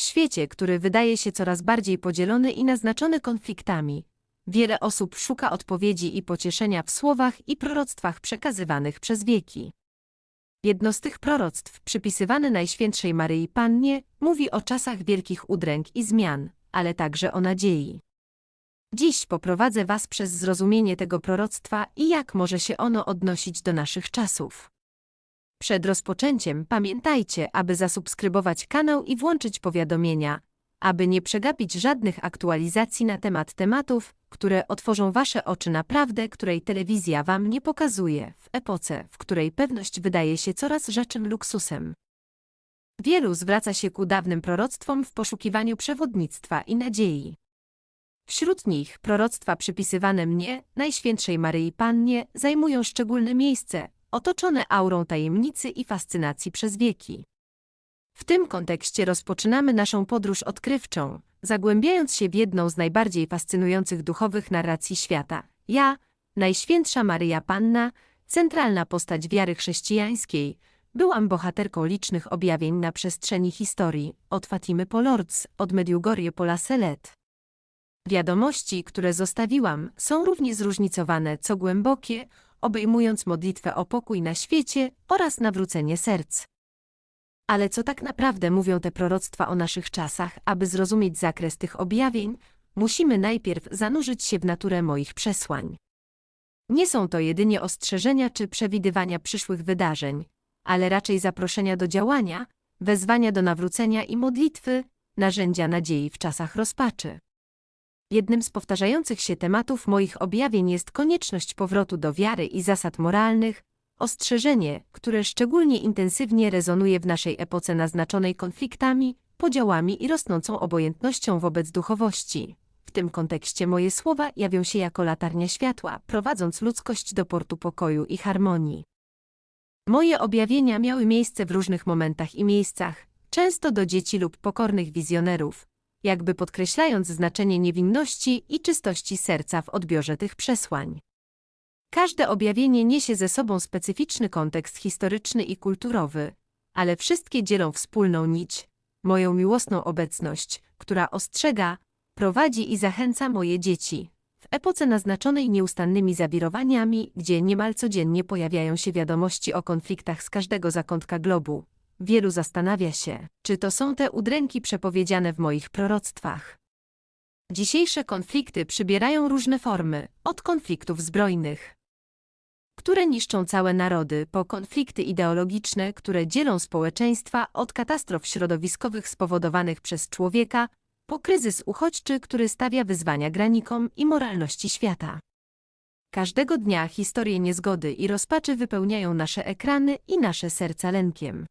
W świecie, który wydaje się coraz bardziej podzielony i naznaczony konfliktami, wiele osób szuka odpowiedzi i pocieszenia w słowach i proroctwach przekazywanych przez wieki. Jedno z tych proroctw, przypisywane Najświętszej Maryi Pannie, mówi o czasach wielkich udręk i zmian, ale także o nadziei. Dziś poprowadzę Was przez zrozumienie tego proroctwa i jak może się ono odnosić do naszych czasów. Przed rozpoczęciem pamiętajcie, aby zasubskrybować kanał i włączyć powiadomienia, aby nie przegapić żadnych aktualizacji na temat tematów, które otworzą Wasze oczy na prawdę, której telewizja Wam nie pokazuje, w epoce, w której pewność wydaje się coraz rzeczym luksusem. Wielu zwraca się ku dawnym proroctwom w poszukiwaniu przewodnictwa i nadziei. Wśród nich proroctwa przypisywane mnie, Najświętszej Maryi Pannie, zajmują szczególne miejsce, otoczone aurą tajemnicy i fascynacji przez wieki. W tym kontekście rozpoczynamy naszą podróż odkrywczą, zagłębiając się w jedną z najbardziej fascynujących duchowych narracji świata. Ja, Najświętsza Maryja Panna, centralna postać wiary chrześcijańskiej, byłam bohaterką licznych objawień na przestrzeni historii, od Fatimy po Lourdes, od Medjugorje po La Salette. Wiadomości, które zostawiłam, są równie zróżnicowane, co głębokie, obejmując modlitwę o pokój na świecie oraz nawrócenie serc. Ale co tak naprawdę mówią te proroctwa o naszych czasach, aby zrozumieć zakres tych objawień, musimy najpierw zanurzyć się w naturę moich przesłań. Nie są to jedynie ostrzeżenia czy przewidywania przyszłych wydarzeń, ale raczej zaproszenia do działania, wezwania do nawrócenia i modlitwy, narzędzia nadziei w czasach rozpaczy. Jednym z powtarzających się tematów moich objawień jest konieczność powrotu do wiary i zasad moralnych, ostrzeżenie, które szczególnie intensywnie rezonuje w naszej epoce naznaczonej konfliktami, podziałami i rosnącą obojętnością wobec duchowości. W tym kontekście moje słowa jawią się jako latarnia światła, prowadząc ludzkość do portu pokoju i harmonii. Moje objawienia miały miejsce w różnych momentach i miejscach, często do dzieci lub pokornych wizjonerów, jakby podkreślając znaczenie niewinności i czystości serca w odbiorze tych przesłań. Każde objawienie niesie ze sobą specyficzny kontekst historyczny i kulturowy, ale wszystkie dzielą wspólną nić, moją miłosną obecność, która ostrzega, prowadzi i zachęca moje dzieci. W epoce naznaczonej nieustannymi zawirowaniami, gdzie niemal codziennie pojawiają się wiadomości o konfliktach z każdego zakątka globu, wielu zastanawia się, czy to są te udręki przepowiedziane w moich proroctwach. Dzisiejsze konflikty przybierają różne formy, od konfliktów zbrojnych, które niszczą całe narody, po konflikty ideologiczne, które dzielą społeczeństwa, od katastrof środowiskowych spowodowanych przez człowieka, po kryzys uchodźczy, który stawia wyzwania granikom i moralności świata. Każdego dnia historie niezgody i rozpaczy wypełniają nasze ekrany i nasze serca lękiem.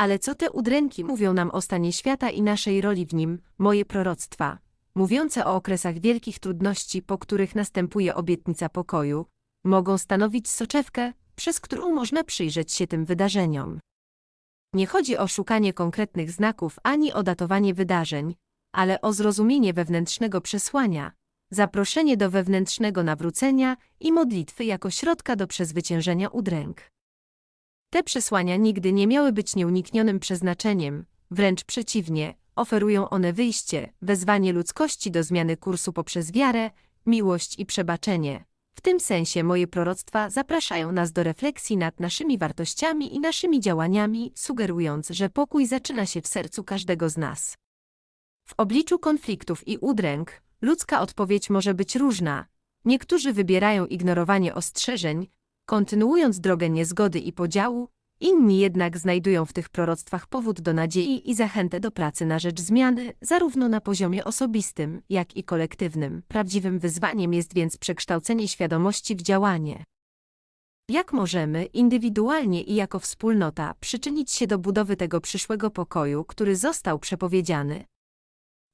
Ale co te udręki mówią nam o stanie świata i naszej roli w nim, moje proroctwa, mówiące o okresach wielkich trudności, po których następuje obietnica pokoju, mogą stanowić soczewkę, przez którą można przyjrzeć się tym wydarzeniom. Nie chodzi o szukanie konkretnych znaków ani o datowanie wydarzeń, ale o zrozumienie wewnętrznego przesłania, zaproszenie do wewnętrznego nawrócenia i modlitwy jako środka do przezwyciężenia udręk. Te przesłania nigdy nie miały być nieuniknionym przeznaczeniem, wręcz przeciwnie, oferują one wyjście, wezwanie ludzkości do zmiany kursu poprzez wiarę, miłość i przebaczenie. W tym sensie moje proroctwa zapraszają nas do refleksji nad naszymi wartościami i naszymi działaniami, sugerując, że pokój zaczyna się w sercu każdego z nas. W obliczu konfliktów i udręk, ludzka odpowiedź może być różna. Niektórzy wybierają ignorowanie ostrzeżeń, kontynuując drogę niezgody i podziału, inni jednak znajdują w tych proroctwach powód do nadziei i zachętę do pracy na rzecz zmiany, zarówno na poziomie osobistym, jak i kolektywnym. Prawdziwym wyzwaniem jest więc przekształcenie świadomości w działanie. Jak możemy, indywidualnie i jako wspólnota, przyczynić się do budowy tego przyszłego pokoju, który został przepowiedziany?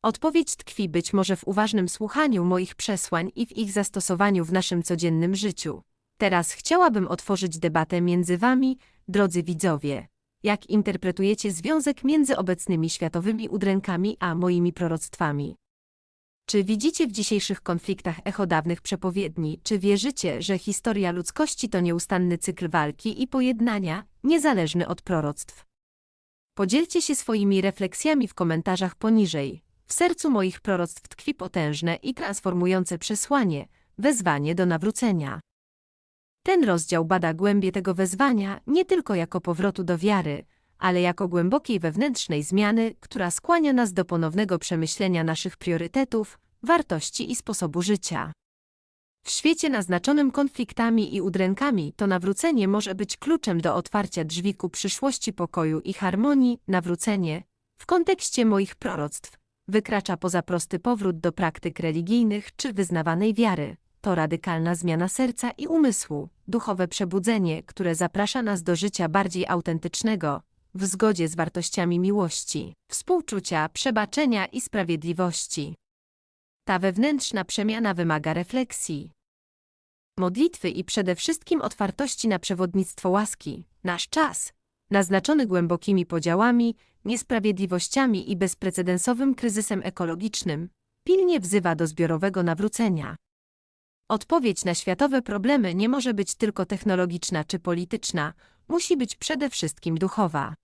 Odpowiedź tkwi być może w uważnym słuchaniu moich przesłań i w ich zastosowaniu w naszym codziennym życiu. Teraz chciałabym otworzyć debatę między Wami, drodzy widzowie. Jak interpretujecie związek między obecnymi światowymi udrękami a moimi proroctwami? Czy widzicie w dzisiejszych konfliktach echo dawnych przepowiedni? Czy wierzycie, że historia ludzkości to nieustanny cykl walki i pojednania, niezależny od proroctw? Podzielcie się swoimi refleksjami w komentarzach poniżej. W sercu moich proroctw tkwi potężne i transformujące przesłanie, wezwanie do nawrócenia. Ten rozdział bada głębie tego wezwania nie tylko jako powrotu do wiary, ale jako głębokiej wewnętrznej zmiany, która skłania nas do ponownego przemyślenia naszych priorytetów, wartości i sposobu życia. W świecie naznaczonym konfliktami i udrękami to nawrócenie może być kluczem do otwarcia drzwi ku przyszłości pokoju i harmonii. Nawrócenie, w kontekście moich proroctw, wykracza poza prosty powrót do praktyk religijnych czy wyznawanej wiary. To radykalna zmiana serca i umysłu, duchowe przebudzenie, które zaprasza nas do życia bardziej autentycznego, w zgodzie z wartościami miłości, współczucia, przebaczenia i sprawiedliwości. Ta wewnętrzna przemiana wymaga refleksji, modlitwy i przede wszystkim otwartości na przewodnictwo łaski. Nasz czas, naznaczony głębokimi podziałami, niesprawiedliwościami i bezprecedensowym kryzysem ekologicznym, pilnie wzywa do zbiorowego nawrócenia. Odpowiedź na światowe problemy nie może być tylko technologiczna czy polityczna, musi być przede wszystkim duchowa.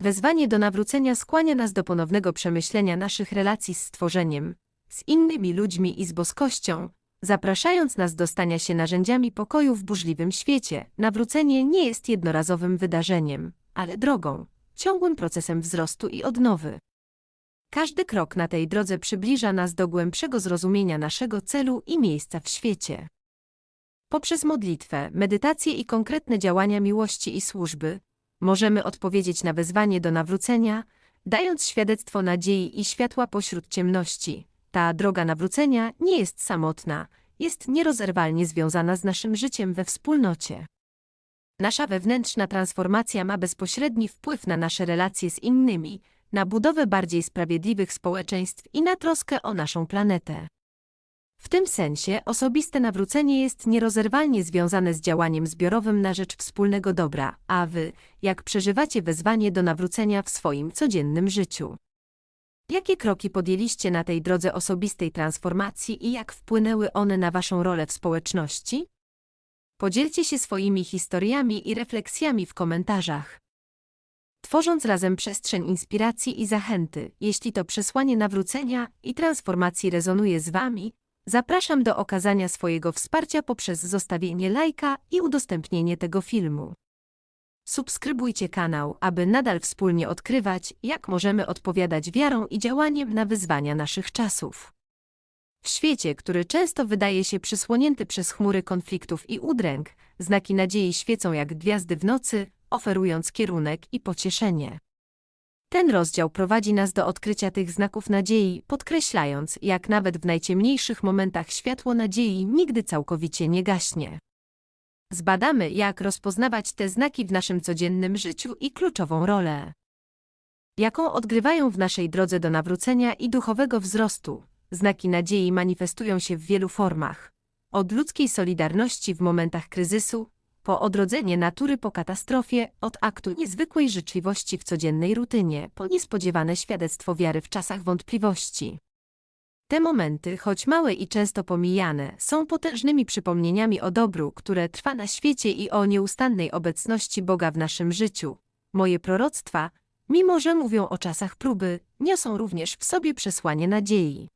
Wezwanie do nawrócenia skłania nas do ponownego przemyślenia naszych relacji z stworzeniem, z innymi ludźmi i z boskością, zapraszając nas do stania się narzędziami pokoju w burzliwym świecie. Nawrócenie nie jest jednorazowym wydarzeniem, ale drogą, ciągłym procesem wzrostu i odnowy. Każdy krok na tej drodze przybliża nas do głębszego zrozumienia naszego celu i miejsca w świecie. Poprzez modlitwę, medytację i konkretne działania miłości i służby, możemy odpowiedzieć na wezwanie do nawrócenia, dając świadectwo nadziei i światła pośród ciemności. Ta droga nawrócenia nie jest samotna, jest nierozerwalnie związana z naszym życiem we wspólnocie. Nasza wewnętrzna transformacja ma bezpośredni wpływ na nasze relacje z innymi, na budowę bardziej sprawiedliwych społeczeństw i na troskę o naszą planetę. W tym sensie osobiste nawrócenie jest nierozerwalnie związane z działaniem zbiorowym na rzecz wspólnego dobra, a wy, jak przeżywacie wezwanie do nawrócenia w swoim codziennym życiu? Jakie kroki podjęliście na tej drodze osobistej transformacji i jak wpłynęły one na waszą rolę w społeczności? Podzielcie się swoimi historiami i refleksjami w komentarzach. Tworząc razem przestrzeń inspiracji i zachęty, jeśli to przesłanie nawrócenia i transformacji rezonuje z wami, zapraszam do okazania swojego wsparcia poprzez zostawienie lajka i udostępnienie tego filmu. Subskrybujcie kanał, aby nadal wspólnie odkrywać, jak możemy odpowiadać wiarą i działaniem na wyzwania naszych czasów. W świecie, który często wydaje się przysłonięty przez chmury konfliktów i udręk, znaki nadziei świecą jak gwiazdy w nocy, oferując kierunek i pocieszenie. Ten rozdział prowadzi nas do odkrycia tych znaków nadziei, podkreślając, jak nawet w najciemniejszych momentach światło nadziei nigdy całkowicie nie gaśnie. Zbadamy, jak rozpoznawać te znaki w naszym codziennym życiu i kluczową rolę, jaką odgrywają w naszej drodze do nawrócenia i duchowego wzrostu. Znaki nadziei manifestują się w wielu formach. Od ludzkiej solidarności w momentach kryzysu, po odrodzenie natury po katastrofie, od aktu niezwykłej życzliwości w codziennej rutynie, po niespodziewane świadectwo wiary w czasach wątpliwości. Te momenty, choć małe i często pomijane, są potężnymi przypomnieniami o dobru, które trwa na świecie i o nieustannej obecności Boga w naszym życiu. Moje proroctwa, mimo że mówią o czasach próby, niosą również w sobie przesłanie nadziei.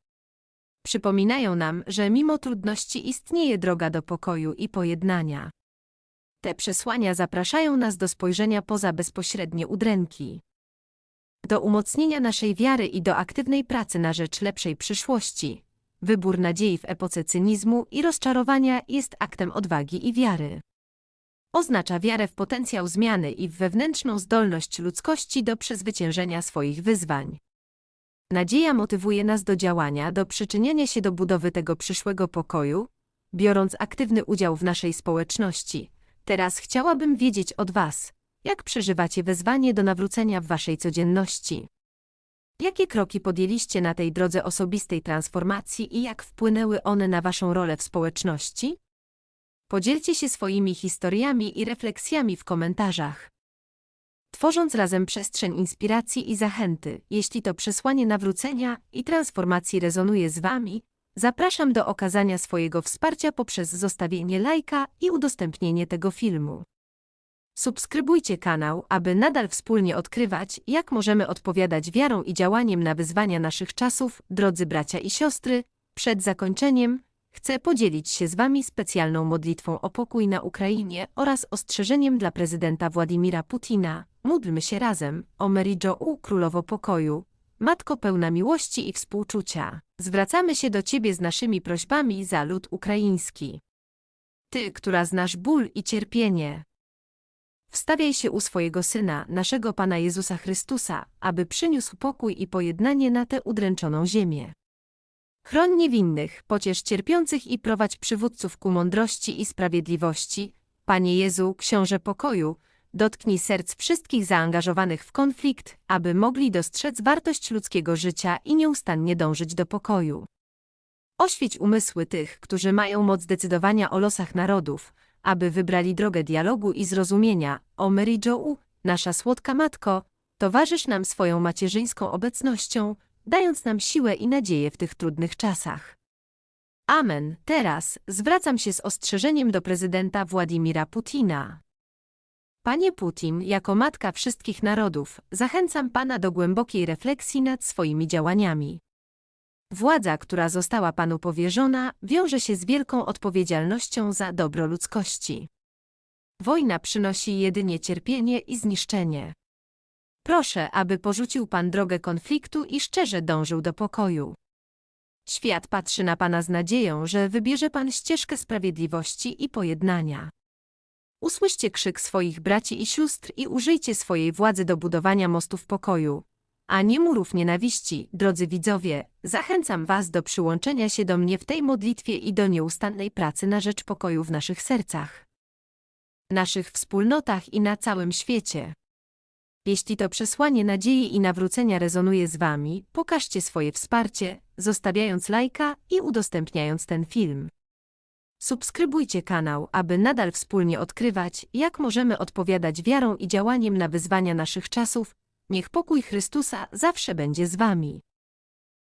Przypominają nam, że mimo trudności istnieje droga do pokoju i pojednania. Te przesłania zapraszają nas do spojrzenia poza bezpośrednie udręki do umocnienia naszej wiary i do aktywnej pracy na rzecz lepszej przyszłości. Wybór nadziei w epoce cynizmu i rozczarowania jest aktem odwagi i wiary. Oznacza wiarę w potencjał zmiany i w wewnętrzną zdolność ludzkości do przezwyciężenia swoich wyzwań. Nadzieja motywuje nas do działania, do przyczyniania się do budowy tego przyszłego pokoju, biorąc aktywny udział w naszej społeczności. Teraz chciałabym wiedzieć od Was, jak przeżywacie wezwanie do nawrócenia w waszej codzienności? Jakie kroki podjęliście na tej drodze osobistej transformacji i jak wpłynęły one na waszą rolę w społeczności? Podzielcie się swoimi historiami i refleksjami w komentarzach. Tworząc razem przestrzeń inspiracji i zachęty, jeśli to przesłanie nawrócenia i transformacji rezonuje z wami, zapraszam do okazania swojego wsparcia poprzez zostawienie lajka i udostępnienie tego filmu. Subskrybujcie kanał, aby nadal wspólnie odkrywać, jak możemy odpowiadać wiarą i działaniem na wyzwania naszych czasów, drodzy bracia i siostry. Przed zakończeniem chcę podzielić się z Wami specjalną modlitwą o pokój na Ukrainie oraz ostrzeżeniem dla prezydenta Władimira Putina. Módlmy się razem o Mary Jo, królowo pokoju, matko pełna miłości i współczucia. Zwracamy się do Ciebie z naszymi prośbami za lud ukraiński. Ty, która znasz ból i cierpienie, Wstawiaj się u swojego Syna, naszego Pana Jezusa Chrystusa, aby przyniósł pokój i pojednanie na tę udręczoną ziemię. Chroń niewinnych, pociesz cierpiących i prowadź przywódców ku mądrości i sprawiedliwości. Panie Jezu, Książę pokoju, dotknij serc wszystkich zaangażowanych w konflikt, aby mogli dostrzec wartość ludzkiego życia i nieustannie dążyć do pokoju. Oświeć umysły tych, którzy mają moc decydowania o losach narodów, aby wybrali drogę dialogu i zrozumienia. O Mary Jo, nasza słodka matko, towarzysz nam swoją macierzyńską obecnością, dając nam siłę i nadzieję w tych trudnych czasach. Amen. Teraz zwracam się z ostrzeżeniem do prezydenta Władimira Putina. Panie Putin, jako matka wszystkich narodów, zachęcam Pana do głębokiej refleksji nad swoimi działaniami. Władza, która została Panu powierzona, wiąże się z wielką odpowiedzialnością za dobro ludzkości. Wojna przynosi jedynie cierpienie i zniszczenie. Proszę, aby porzucił Pan drogę konfliktu i szczerze dążył do pokoju. Świat patrzy na Pana z nadzieją, że wybierze Pan ścieżkę sprawiedliwości i pojednania. Usłyszcie krzyk swoich braci i sióstr i użyjcie swojej władzy do budowania mostów pokoju, a nie murów nienawiści. Drodzy widzowie, zachęcam Was do przyłączenia się do mnie w tej modlitwie i do nieustannej pracy na rzecz pokoju w naszych sercach, naszych wspólnotach i na całym świecie. Jeśli to przesłanie nadziei i nawrócenia rezonuje z Wami, pokażcie swoje wsparcie, zostawiając lajka i udostępniając ten film. Subskrybujcie kanał, aby nadal wspólnie odkrywać, jak możemy odpowiadać wiarą i działaniem na wyzwania naszych czasów. Niech pokój Chrystusa zawsze będzie z Wami.